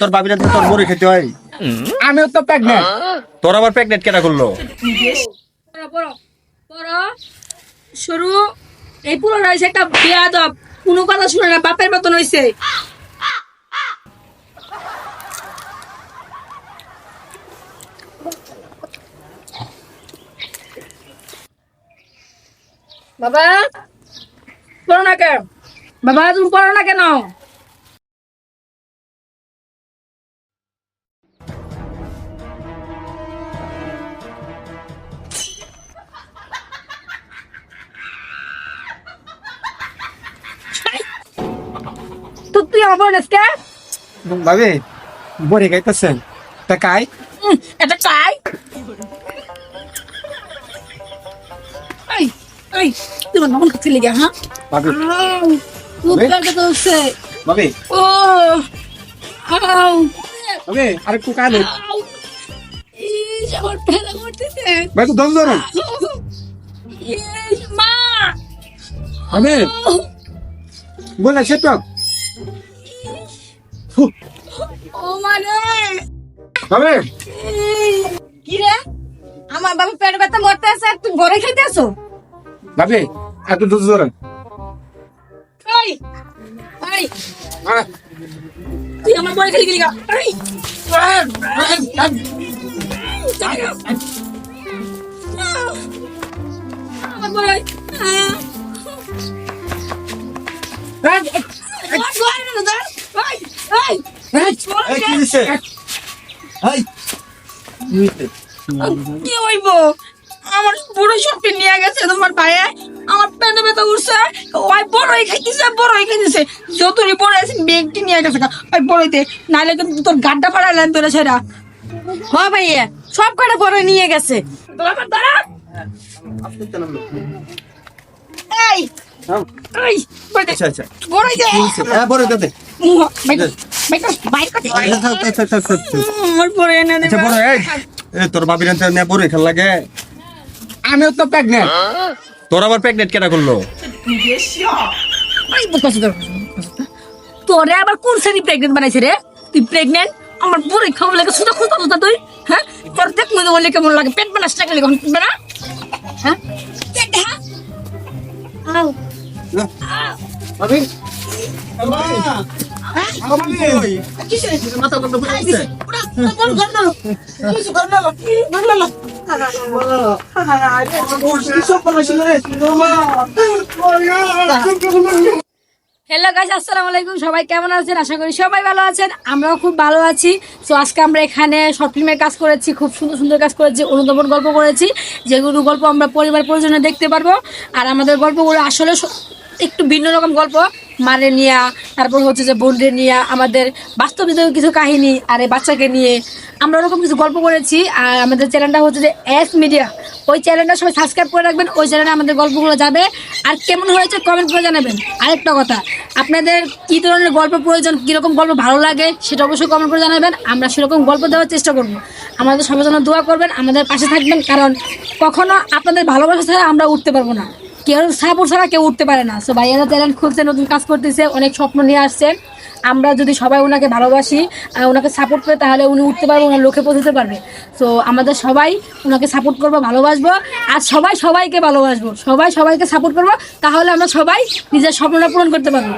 তোর বাবিরা তো তোর বড়ি খেতে হয়। আমিও তো প্রেগনেন্ট তোর আবার প্রেগনেন্ট কেনা করল? পড়ো পড়ো পড়ো। শুরু এই পুরো রয়েছে একটা বেয়াদব। কোনো কথা শুনে না বাপের মতন হইছে। বাবা কেন? বাবা তুমি পড়ো না কেন? তুই আমার বড় কে ভাবি বড়ি খাইতেছেন। তা কাই এটা চাই। এই এই তুমি নমন খাচ্ছি লেগে হ্যাঁ? খুব? ব্যথা করছে ভাবি ও আউ ভাবি আরেকটু ইস, আমার ব্যথা করতেছে ভাই তো মা। আউ, বলে ও মানে কি রে? আমার বাবা পেট ব্যথা মরতে আছে আর তুই ঘরে খেতে আসো। ভাবি এত দশ ধরুন। এই তুই আমার বড় খেলে গেলি গা। এই আমার? কি হইব? আমার পুরো নিয়ে গেছে তোমার ভাইয়ে আমার পেটে ব্যথা উঠছে ওই বড়ই খাইতেছে বড়ই খাইতেছে। যতই বড় আছে বেগটি নিয়ে গেছে ওই বড়ইতে। নাইলে কিন্তু তোর গাড্ডা তোরা সেরা হ ভাইয়া সব কটা বড় নিয়ে গেছে। এই এই আচ্ছা আচ্ছা। বড়ই দে। হ্যাঁ আচ্ছা দে তোর বাবিরা খেল লাগে। আমিও তো প্রেগনেন্ট তোর আবার প্রেগনেন্ট কেনা করল? তোরে আবার কোন শ্রেণি প্রেগনেন্ট বানাইছে রে? তুই প্রেগনেন্ট আমার বুড়ি খাওয়া লাগে সুদা খুঁজতে খুঁজতে তুই হ্যাঁ? তোর দেখ মনে বললে কেমন লাগে পেট বানাস না হ্যাঁ? পেট হ্যাঁ? আউ মাথা হ্যালো গাইস আসসালামু আলাইকুম। সবাই কেমন আছেন? আশা করি সবাই ভালো আছেন। আমরাও খুব ভালো আছি। তো আজকে আমরা এখানে শর্ট ফিল্মের কাজ করেছি, খুব সুন্দর সুন্দর কাজ করেছি অনুদমন গল্প করেছি, যেগুলো গল্প আমরা পরিবার পরিজনে দেখতে পারব। আর আমাদের গল্পগুলো আসলে স- একটু ভিন্ন রকম গল্প। মানে নিয়ে, তারপর হচ্ছে যে বোনদের নিয়ে, আমাদের বাস্তব কিছু কাহিনী আর এই বাচ্চাকে নিয়ে আমরা ওরকম কিছু গল্প করেছি। আর আমাদের চ্যানেলটা হচ্ছে যে এস মিডিয়া ওই চ্যানেলটা সবাই সাবস্ক্রাইব করে রাখবেন, ওই চ্যানেলে আমাদের গল্পগুলো যাবে। আর কেমন হয়েছে কমেন্ট করে জানাবেন। আরেকটা কথা, আপনাদের কী ধরনের গল্প প্রয়োজন কীরকম গল্প ভালো লাগে সেটা অবশ্যই কমেন্ট করে জানাবেন। আমরা সেরকম গল্প দেওয়ার চেষ্টা করব। আমাদের সবার জন্য দোয়া করবেন, আমাদের পাশে থাকবেন, কারণ কখনো আপনাদের ভালোবাসা ছাড়া আমরা উঠতে পারব না। কেউ সাপোর্ট ছাড়া কেউ উঠতে পারে না। সো ভাইয়ারা চ্যানেল খুলছে নতুন কাজ করতেছে, অনেক স্বপ্ন নিয়ে আসছে আমরা যদি সবাই ওনাকে ভালোবাসি ওনাকে সাপোর্ট করে তাহলে উনি উঠতে পারবে, ওনার লোকে পৌঁছতে পারবে। সো আমাদের সবাই ওনাকে সাপোর্ট করব, ভালোবাসবো, আর সবাই সবাইকে ভালোবাসবো। সবাই সবাইকে সাপোর্ট করব, তাহলে আমরা সবাই নিজের স্বপ্নটা পূরণ করতে পারব।